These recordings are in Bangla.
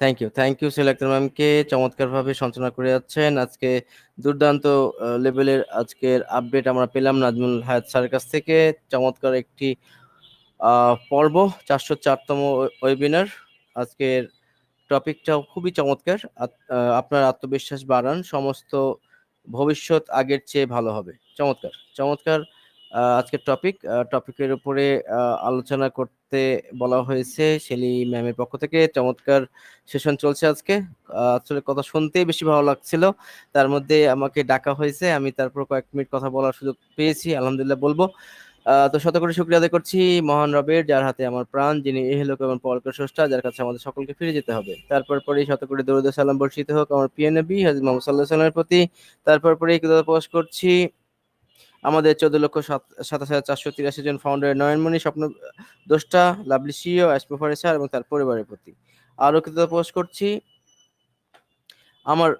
Thank you thank you selector ম্যামকে চমৎকারভাবে সঞ্চালনা করে যাচ্ছেন। আজকে দুর্দান্ত লেভেলের আজকের আপডেট আমরা পেলাম নাজমুল হায়াত স্যারের কাছ থেকে। চমৎকার একটি পর্ব, চারশো চারতম ওয়েবিনার আজকের টপিকটাও খুবই চমৎকার। আপনার আত্মবিশ্বাস বাড়ান। সমস্ত ভবিষ্যৎ আগের চেয়ে ভালো হবে। চমৎকার চমৎকার। আজকের টপিক টপিকের উপরে আলোচনা করতে বলা হয়েছে শেলি ম্যামের পক্ষ থেকে। চমৎকার সেশন চলছে আজকে। আসলে কথা শুনতেই বেশি ভালো লাগছিল। তার মধ্যে আমাকে ডাকা হয়েছে। আমি তারপর কয়েক মিনিট কথা বলার সুযোগ পেয়েছি, আলহামদুলিল্লাহ বলব। তো শত করে শুক্রিয়া আদায় করছি মহান রবের, যার হাতে আমার প্রাণ, যিনি এই লোক এবং পরকের স্রষ্টা, যার কাছে আমাদের সকলকে ফিরে যেতে হবে। তারপর পরেই শত করে দরুদ সালাম বর্ষিত হোক আমার পিএ নবী হাজির মোহাম্মদ সাল্লাহ সাল্লামের প্রতি। তারপর পরেই কৃতজ্ঞতা প্রকাশ করছি আমাদের চোদ্দ লক্ষ সাতাশ হাজার চারশো তিরাশি জন ফাউন্ডার নয়নমণি, স্বপ্ন দোষটা লাভলি সিও অ্যাসমোফারে স্যার এবং তার পরিবারের প্রতি। আরও কৃতজ্ঞতা করছি, আমার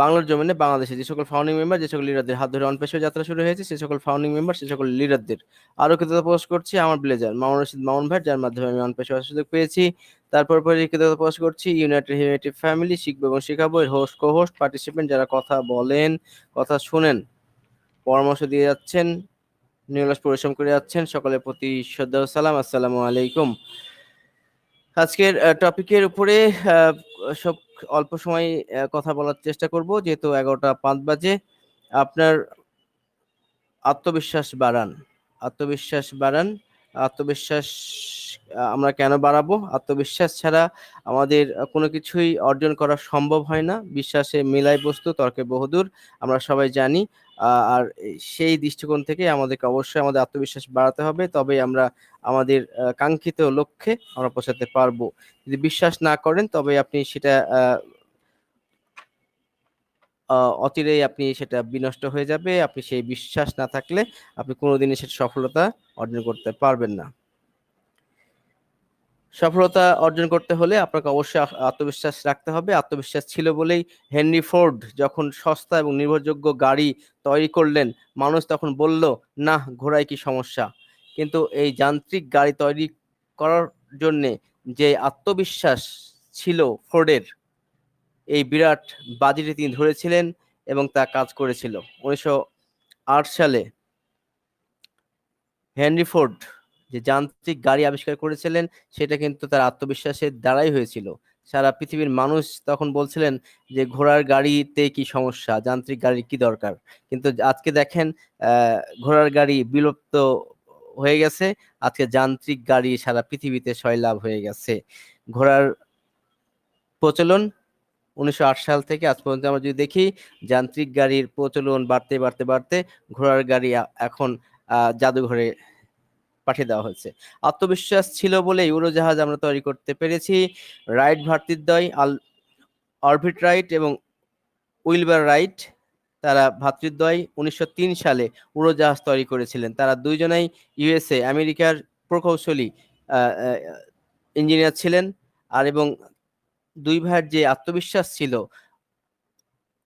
বাংলার জমিনে বাংলাদেশে যে সকল ফাউন্ডিং মেম্বার যে সকল লিডারদের হাত ধরে অনপেশ যাত্রা শুরু হয়েছে, সে সকল ফাউন্ডিং মেম্বার সে সকল লিডারদের আরও কৃতজ্ঞতা প্রকাশ করছি। আমার ব্লেজার, মামুন রশিদ মামুন ভাই, যার মাধ্যমে আমি অনপেশ সুযোগ পেয়েছি। তারপর পরে কৃতজ্ঞতা প্রকাশ করছি ইউনাইটেড হিউম্যানিটি ফ্যামিলি শিখব এবং শেখাবো হোস্ট কো হোস্ট পার্টিসিপেন্ট যারা কথা বলেন, কথা শুনেন। পরামর্শ দিয়ে যাচ্ছেন, নিরলস পরিশ্রম করে যাচ্ছেন, সকলের প্রতি শ্রদ্ধা সালাম। আসসালামু আলাইকুম। আজকের টপিকের উপরে সব অল্প সময় কথা বলার চেষ্টা করব, যেহেতু এগারোটা পাঁচ বাজে। আপনার আত্মবিশ্বাস বাড়ান আত্মবিশ্বাস বাড়ান। আত্মবিশ্বাস আমরা কেন বাড়াবো? আত্মবিশ্বাস ছাড়া আমাদের কোনো কিছুই অর্জন করা সম্ভব হয় না। বিশ্বাসে মিলাই বস্তু, তর্কে বহুদূর, আমরা সবাই জানি। আর সেই দৃষ্টিকোণ থেকে আমাদেরকে অবশ্যই আমাদের আত্মবিশ্বাস বাড়াতে হবে। তবে আমরা আমাদের কাঙ্ক্ষিত লক্ষ্যে আমরা পৌঁছাতে পারব। যদি বিশ্বাস না করেন তবে আপনি সেটা অচিরেই আপনি সেটা বিনষ্ট হয়ে যাবে। আপনি সেই বিশ্বাস না থাকলে আপনি কোনোদিনই সেটা সফলতা অর্জন করতে পারবেন না। সফলতা অর্জন করতে হলে আপনাকে অবশ্যই আত্মবিশ্বাস রাখতে হবে। আত্মবিশ্বাস ছিল বলেই হেনরি ফোর্ড যখন সস্তা এবং নির্ভরযোগ্য গাড়ি তৈরি করলেন, মানুষ তখন বলল না ঘোড়ায় কি সমস্যা? কিন্তু এই যান্ত্রিক গাড়ি তৈরি করার জন্যে যে আত্মবিশ্বাস ছিল ফোর্ডের, এই বিরাট বাজিটি তিনি ধরেছিলেন এবং তা কাজ করেছিল। উনিশশো আট সালে হেনরি ফোর্ড যে যান্ত্রিক গাড়ি আবিষ্কার করেছিলেন, সেটা কিন্তু তার আত্মবিশ্বাসের দ্বারাই হয়েছিল। সারা পৃথিবীর মানুষ তখন বলছিলেন যে, ঘোড়ার গাড়িতে কি সমস্যা? যান্ত্রিক গাড়ির কি দরকার? কিন্তু আজকে দেখেন ঘোড়ার গাড়ি বিলুপ্ত হয়ে গেছে। আজকে যান্ত্রিক গাড়ি সারা পৃথিবীতে সয়লাভ হয়ে গেছে। ঘোড়ার প্রচলন উনিশশো আট সাল থেকে আজ পর্যন্ত আমরা যদি দেখি, যান্ত্রিক গাড়ির প্রচলন বাড়তে বাড়তে বাড়তে ঘোড়ার গাড়ি এখন জাদুঘরে পাঠিয়ে দেওয়া হয়েছে। আত্মবিশ্বাস ছিল বলে উড়োজাহাজ আমরা তৈরি করতে পেরেছি। রাইট ভাতৃদ্বয়, আল, অরবিট রাইট এবং উইলবার রাইট, তারা ভাতৃদ্বয় উনিশশো সালে উড়োজাহাজ তৈরি করেছিলেন। তারা দুইজনেই ইউএসএ, আমেরিকার প্রকৌশলী ইঞ্জিনিয়ার ছিলেন। আর এবং দুই ভাইয়ের যে আত্মবিশ্বাস ছিল,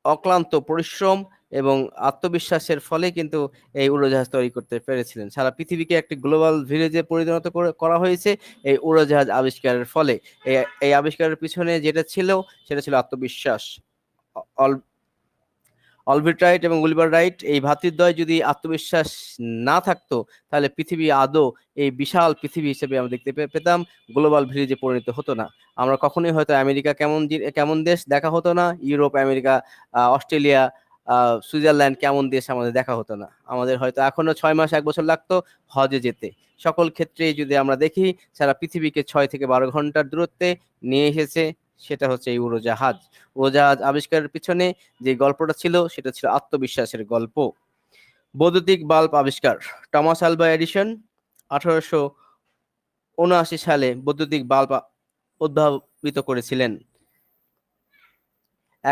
অক্লান্ত পরিশ্রম এবং আত্মবিশ্বাসের ফলে কিন্তু এই উড়োজাহাজ তৈরি করতে পেরেছিলেন। সারা পৃথিবীকে একটি গ্লোবাল ভিলেজে পরিণত করা হয়েছে এই উড়োজাহাজ আবিষ্কারের ফলে। এই আবিষ্কারের পিছনে যেটা ছিল, সেটা ছিল আত্মবিশ্বাস। অলভিট রাইট এবং উলিভার রাইট, এই ভাতৃদ্বয় যদি আত্মবিশ্বাস না থাকতো, তাহলে পৃথিবী আদৌ এই বিশাল পৃথিবী হিসেবে আমরা দেখতে পেতাম, গ্লোবাল ভিলেজে পরিণত হতো না। আমরা কখনোই হয়তো আমেরিকা কেমন কেমন দেশ দেখা হতো না, ইউরোপ, আমেরিকা অস্ট্রেলিয়া সুইজারল্যান্ড কেমন দেশ আমাদের দেখা হতো না। আমাদের হয়তো এখনও ছয় মাস, এক বছর লাগতো হজে যেতে। সকল ক্ষেত্রে যদি আমরা দেখি, সারা পৃথিবীকে ছয় থেকে বারো ঘণ্টার দূরত্বে নিয়ে এসেছে, সেটা হচ্ছে এই উড়োজাহাজ। উড়োজাহাজ আবিষ্কারের পিছনে যে গল্পটা ছিল, সেটা ছিল আত্মবিশ্বাসের গল্প। বৈদ্যুতিক বাল্ব আবিষ্কার, টমাস আলবা এডিশন, আঠারোশো উনআশি সালে বৈদ্যুতিক বাল্ব উদ্ভাবিত করেছিলেন।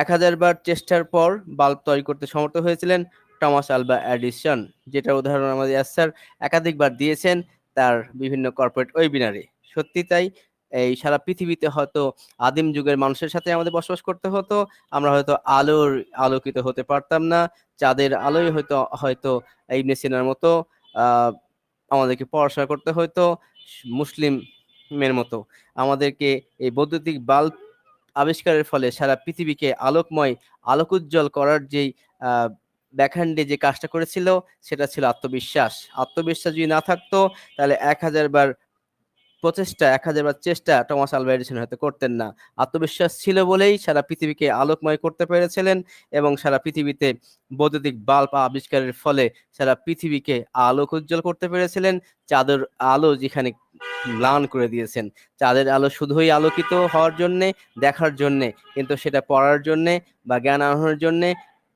এক হাজার বার চেষ্টার পর বাল্ব তৈরি করতে সমর্থ হয়েছিলেন টমাস আলবা এডিশন যেটা উদাহরণ আমাদের স্যার একাধিকবার দিয়েছেন তার বিভিন্ন কর্পোরেট ওয়েবিনারে। সত্যি তাই, এই সারা পৃথিবীতে হয়তো আদিম যুগের মানুষের সাথে আমাদের বসবাস করতে হতো, আমরা হয়তো আলোর আলোকিত হতে পারতাম না, চাঁদের আলোয় হয়তো হয়তো ইবনে সিনার মতো আমাদেরকে পড়াশোনা করতে হয়তো মুসলিম মের মতো। আমাদেরকে এই বৈদ্যুতিক বাল্ব আবিষ্কারের ফলে সারা পৃথিবীকে আলোকময়, আলোকোজ্জ্বল করার যেই ব্যাকহ্যান্ডে যে কাজটা করেছিল, সেটা ছিল আত্মবিশ্বাস। আত্মবিশ্বাস যদি না থাকতো, তাহলে এক হাজার বার প্রচেষ্টা, এক হাজার চেষ্টা টমাস আলভা এডিসন হয়তো করতেন না। আত্মবিশ্বাস ছিল বলেই সারা পৃথিবীকে আলোকময় করতে পেরেছিলেন এবং সারা পৃথিবীতে বৈদ্যুতিক বাল্ব আবিষ্কারের ফলে সারা পৃথিবীকে আলোক উজ্জ্বল করতে পেরেছিলেন। চাঁদের আলো যেখানে ম্লান করে দিয়েছেন। চাঁদের আলো শুধুই আলোকিত হওয়ার জন্যে, দেখার জন্যে, কিন্তু সেটা পড়ার জন্যে বা জ্ঞান আহরণের জন্যে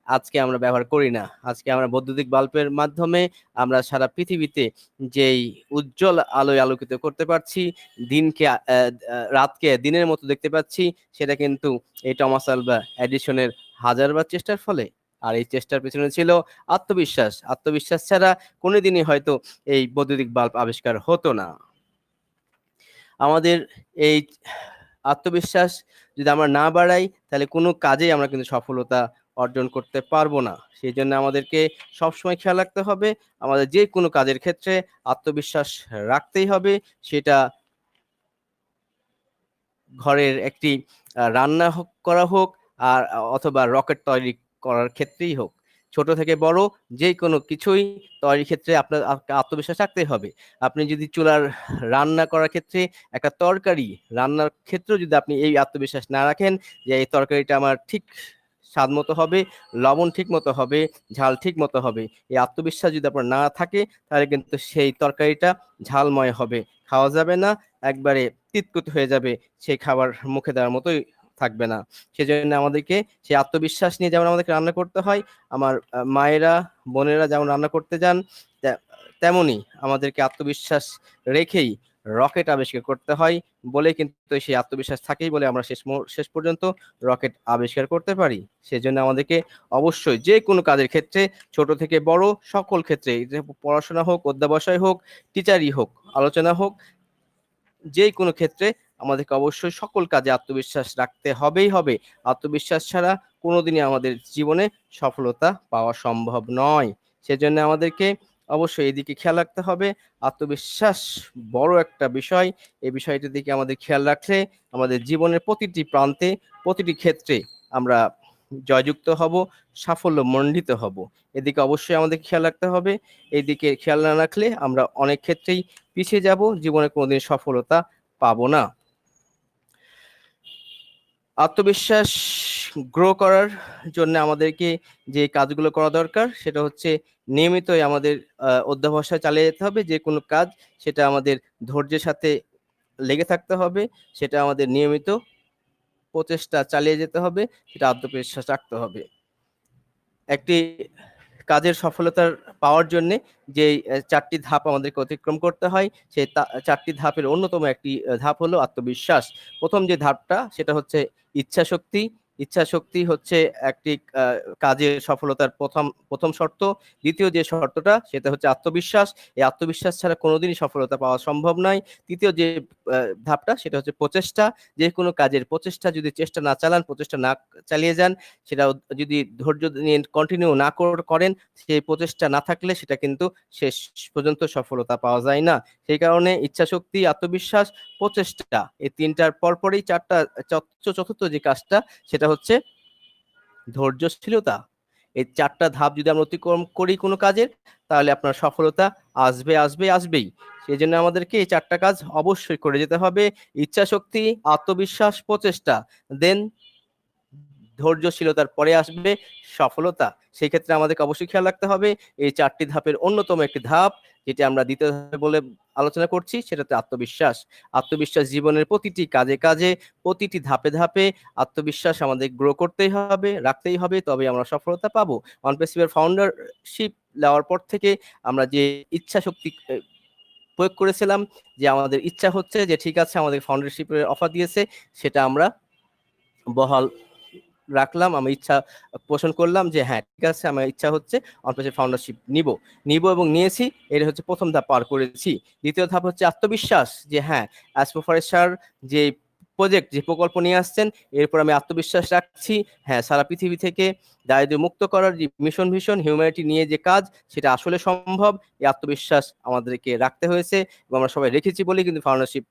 আজকে আমরা ব্যবহার করি না। আজকে আমরা বৈদ্যুতিক বাল্বের মাধ্যমে আমরা সারা পৃথিবীতে যেই উজ্জ্বল আলোয় আলোকিত করতে পারছি, দিনকে রাতকে, দিনের মতো দেখতে পাচ্ছি, সেটা কিন্তু এই টমাস আলবা এডিশনের হাজারবার চেষ্টার ফলে। আর এই চেষ্টার পেছনে ছিল আত্মবিশ্বাস। আত্মবিশ্বাস ছাড়া কোনোদিনই হয়তো এই বৈদ্যুতিক বাল্ব আবিষ্কার হতো না। আমাদের এই আত্মবিশ্বাস যদি আমরা না বাড়াই, তাহলে কোনো কাজেই আমরা কিন্তু সফলতা অর্জন করতে পারব না। সেই জন্য আমাদেরকে সবসময় খেয়াল রাখতে হবে, আমাদের যে কোনো কাজের ক্ষেত্রে আত্মবিশ্বাস রাখতেই হবে, সেটা ঘরের একটি রান্না হোক, করা হোক, আর অথবা রকেট তৈরি করার ক্ষেত্রেই হোক। ছোট থেকে বড় যে কোনো কিছুই তৈরির ক্ষেত্রে আপনার আত্মবিশ্বাস রাখতে হবে। আপনি যদি চুলার রান্না করার ক্ষেত্রে একটা তরকারি রান্নার ক্ষেত্রেও যদি আপনি এই আত্মবিশ্বাস না রাখেন যে এই তরকারিটা আমার ঠিক স্বাদ মতো হবে, লবণ ঠিক মতো হবে, ঝাল ঠিক মতো হবে। এই আত্মবিশ্বাস যদি আপনার না থাকে, তাহলে কিন্তু সেই তরকারিটা ঝালময় হবে। খাওয়া যাবে না, একবারে তিতকুত হয়ে যাবে, সেই খাবার মুখে দেওয়ার মতোই থাকবে না। সেজন্য আমাদেরকে সেই আত্মবিশ্বাস নিয়ে যেমন আমাদেরকে রান্না করতে হয়, আমার মায়েরা, বোনেরা যেমন রান্না করতে যান তেমনই আমাদেরকে আত্মবিশ্বাস রেখেই রকেট আবিষ্কার করতে হয় বলে কিন্তু সেই আত্মবিশ্বাস থাকেই বলে আমরা শেষ শেষ পর্যন্ত রকেট আবিষ্কার করতে পারি। সেজন্য আমাদেরকে অবশ্যই যে কোনো কাজের ক্ষেত্রে, ছোট থেকে বড় সকল ক্ষেত্রে পড়াশোনা হোক, অধ্যাবসায় হোক, টিচারই হোক, আলোচনা হোক, যে কোনো ক্ষেত্রে আমাদেরকে অবশ্যই সকল কাজে আত্মবিশ্বাস রাখতে হবেই হবে। আত্মবিশ্বাস ছাড়া কোনোদিনই আমাদের জীবনে সফলতা পাওয়া সম্ভব নয়। সেজন্য আমাদেরকে অবশ্যই এদিকে খেয়াল রাখতে হবে। আত্মবিশ্বাস বড় একটা বিষয়। এই বিষয়টির দিকে আমাদের খেয়াল রাখলে আমাদের জীবনের প্রতিটি প্রান্তে, প্রতিটি ক্ষেত্রে আমরা জয়যুক্ত হব সাফল্য মণ্ডিত হব। এদিকে অবশ্যই আমাদের খেয়াল রাখতে হবে। এদিকে খেয়াল না রাখলে আমরা অনেক ক্ষেত্রেই পিছিয়ে যাব। জীবনে কোনোদিন সফলতা পাবো না। আত্মবিশ্বাস গ্রো করার জন্য আমাদেরকে যে কাজগুলো করা দরকার, সেটা হচ্ছে নিয়মিতই আমাদের অধ্যাবসায় চালিয়ে যেতে হবে, যে কোনো কাজ সেটা আমাদের ধৈর্যের সাথে লেগে থাকতে হবে, সেটা আমাদের নিয়মিত প্রচেষ্টা চালিয়ে যেতে হবে, সেটা আত্মবিশ্বাস রাখতে হবে। একটি কাজের সফলতার পাওয়ার জন্য যে চারটি ধাপ আমাদেরকে অতিক্রম করতে হয় সেই চারটি ধাপের অন্যতম একটি ধাপ হলো আত্মবিশ্বাস। প্রথম যে ধাপটা, সেটা হচ্ছে ইচ্ছা শক্তি ইচ্ছা শক্তি হচ্ছে একটি কাজের সফলতার প্রথম প্রথম শর্ত। দ্বিতীয় যে শর্তটা, সেটা হচ্ছে আত্মবিশ্বাস। এই আত্মবিশ্বাস ছাড়া কোনোদিনই সফলতা পাওয়া সম্ভব নয়। তৃতীয় যে ধাপটা, সেটা হচ্ছে প্রচেষ্টা। যে কোনো কাজের প্রচেষ্টা যদি চেষ্টা না চালান, প্রচেষ্টা না চালিয়ে যান, সেটা যদি ধৈর্য নিয়ে কন্টিনিউ না করেন, সেই প্রচেষ্টা না থাকলে সেটা কিন্তু শেষ পর্যন্ত সফলতা পাওয়া যায় না। সেই কারণে ইচ্ছা শক্তি আত্মবিশ্বাস, প্রচেষ্টা, এই তিনটার পরপরই চারটা চতুর্থ যে কাজটা, সেটা হচ্ছে ধৈর্যশীলতা। এই চারটা ধাপ যদি আমরা অতিক্রম করি কোনো কাজের, তাহলে আপনার সফলতা আসবে আসবে, আসবেই। সেই জন্য আমাদেরকে এই চারটা কাজ অবশ্যই করে যেতে হবে। ইচ্ছা শক্তি আত্মবিশ্বাস, প্রচেষ্টা। দেন ধৈর্যশীলতার পরে আসবে সফলতা। সেই ক্ষেত্রে আমাদেরকে অবশ্যই খেয়াল রাখতে হবে, এই চারটি ধাপের অন্যতম একটি ধাপ, যেটি আমরা দ্বিতীয় ধাপে বলে আলোচনা করছি সেটাতে আত্মবিশ্বাস। আত্মবিশ্বাস জীবনের প্রতিটি কাজে কাজে, প্রতিটি ধাপে ধাপে আত্মবিশ্বাস আমাদের গ্রো করতেই হবে, রাখতেই হবে তবে আমরা সফলতা পাবো। অনপেসিভের ফাউন্ডারশিপ নেওয়ার পর থেকে আমরা যে ইচ্ছা শক্তি প্রয়োগ করেছিলাম, যে আমাদের ইচ্ছা হচ্ছে যে ঠিক আছে, আমাদের ফাউন্ডারশিপের অফার দিয়েছে, সেটা আমরা বহাল রাখলাম, আমি ইচ্ছা পোষণ করলাম যে হ্যাঁ ঠিক আছে, আমার ইচ্ছা হচ্ছে অনপ্রেসের ফাউন্ডারশিপ নিব। নিব এবং নিয়েছি, এটা হচ্ছে প্রথম ধাপ পার করেছি। দ্বিতীয় ধাপ হচ্ছে আত্মবিশ্বাস, যে হ্যাঁ অ্যাসপোফরেস্টার যে প্রজেক্ট যে প্রকল্প নিয়ে আসছেন এরপর আমি আত্মবিশ্বাস রাখছি। হ্যাঁ সারা পৃথিবী থেকে দারিদ্র্য মুক্ত করার যে মিশন ভিশন হিউম্যানিটি নিয়ে যে কাজ, সেটা আসলে সম্ভব। এই আত্মবিশ্বাস আমাদেরকে রাখতে হয়েছে এবং আমরা সবাই রেখেছি বলেই কিন্তু ফাউন্ডারশিপ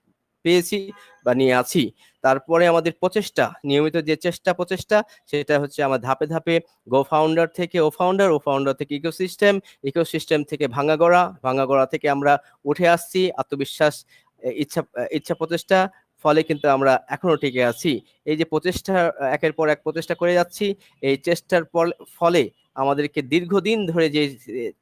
পেয়েছি বা নিয়ে আছি। তারপরে আমাদের প্রচেষ্টা, নিয়মিত যে চেষ্টা প্রচেষ্টা, সেটা হচ্ছে আমার ধাপে ধাপে গো ফাউন্ডার থেকে ও ফাউন্ডার ও ফাউন্ডার থেকে ইকোসিস্টেম ইকোসিস্টেম থেকে ভাঙাগড়া ভাঙাগড়া থেকে আমরা উঠে আসছি, আত্মবিশ্বাস ইচ্ছা ইচ্ছা প্রচেষ্টা, ফলে কিন্তু আমরা এখনও টিকে আছি। এই যে প্রচেষ্টা একের পর এক প্রচেষ্টা করে যাচ্ছি, এই চেষ্টার ফলে আমাদেরকে দীর্ঘদিন ধরে যে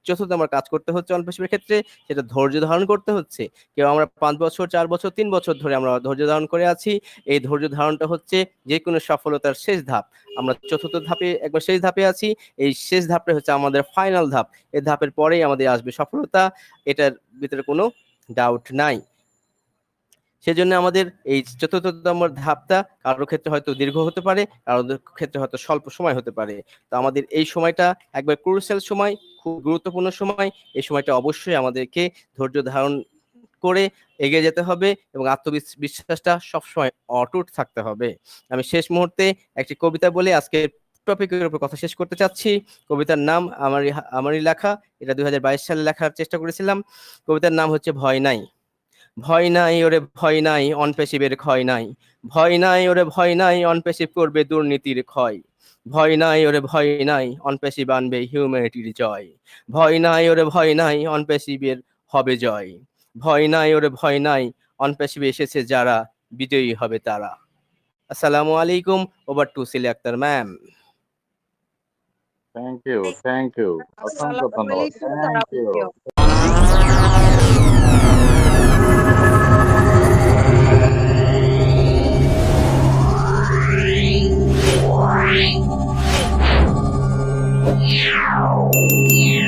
চতুর্থ আমার কাজ করতে হচ্ছে অল্পেশিপের ক্ষেত্রে, সেটা ধৈর্য ধারণ করতে হচ্ছে। কেউ আমরা পাঁচ বছর, চার বছর, তিন বছর ধরে আমরা ধৈর্য ধারণ করে আছি। এই ধৈর্য ধারণটা হচ্ছে যে কোনো সফলতার শেষ ধাপ। আমরা চতুর্থ ধাপে একবার শেষ ধাপে আছি। এই শেষ ধাপটা হচ্ছে আমাদের ফাইনাল ধাপ। এই ধাপের পরেই আমাদের আসবে সফলতা। এটার ভিতরে কোনো ডাউট নাই। সেজন্য আমাদের এই চতুর্থতম ধাপটা কারোর ক্ষেত্রে হয়তো দীর্ঘ হতে পারে কারোর ক্ষেত্রে হয়তো স্বল্প সময় হতে পারে। তো আমাদের এই সময়টা একবার ক্রুশাল সময়, খুব গুরুত্বপূর্ণ সময়, এই সময়টা অবশ্যই আমাদেরকে ধৈর্য ধারণ করে এগিয়ে যেতে হবে এবং আত্মবিশ্বাসটা সবসময় অটুট থাকতে হবে। আমি শেষ মুহূর্তে একটি কবিতা বলে আজকে টপিকের উপর কথা শেষ করতে চাচ্ছি। কবিতার নাম আমারই আমারই লেখা, এটা দু হাজার বাইশ সালে লেখার চেষ্টা করেছিলাম। কবিতার নাম হচ্ছে ভয় নাই। ভয় নাই ওরে ভয় নাই অনপেশিবের ক্ষয় নাই। ভয় নাই ওরে ভয় নাই অনপেশিভ করবে দুর্নীতির ক্ষয়। ভয় নাই ওরে ভয় নাই অনপেশিভ আনবে হিউম্যানিটির জয়। ভয় নাই ওরে ভয় নাই অনপেশিবের হবে জয়। ভয় নাই ওরে ভয় নাই অনপেশিভ এসেছে যারা বিজয়ী হবে তারা। আসসালামু আলাইকুম ওভার টু সিলে Akter ma'am thank you thank you অসংখ্য ধন্যবাদ। Thank you. Yeah.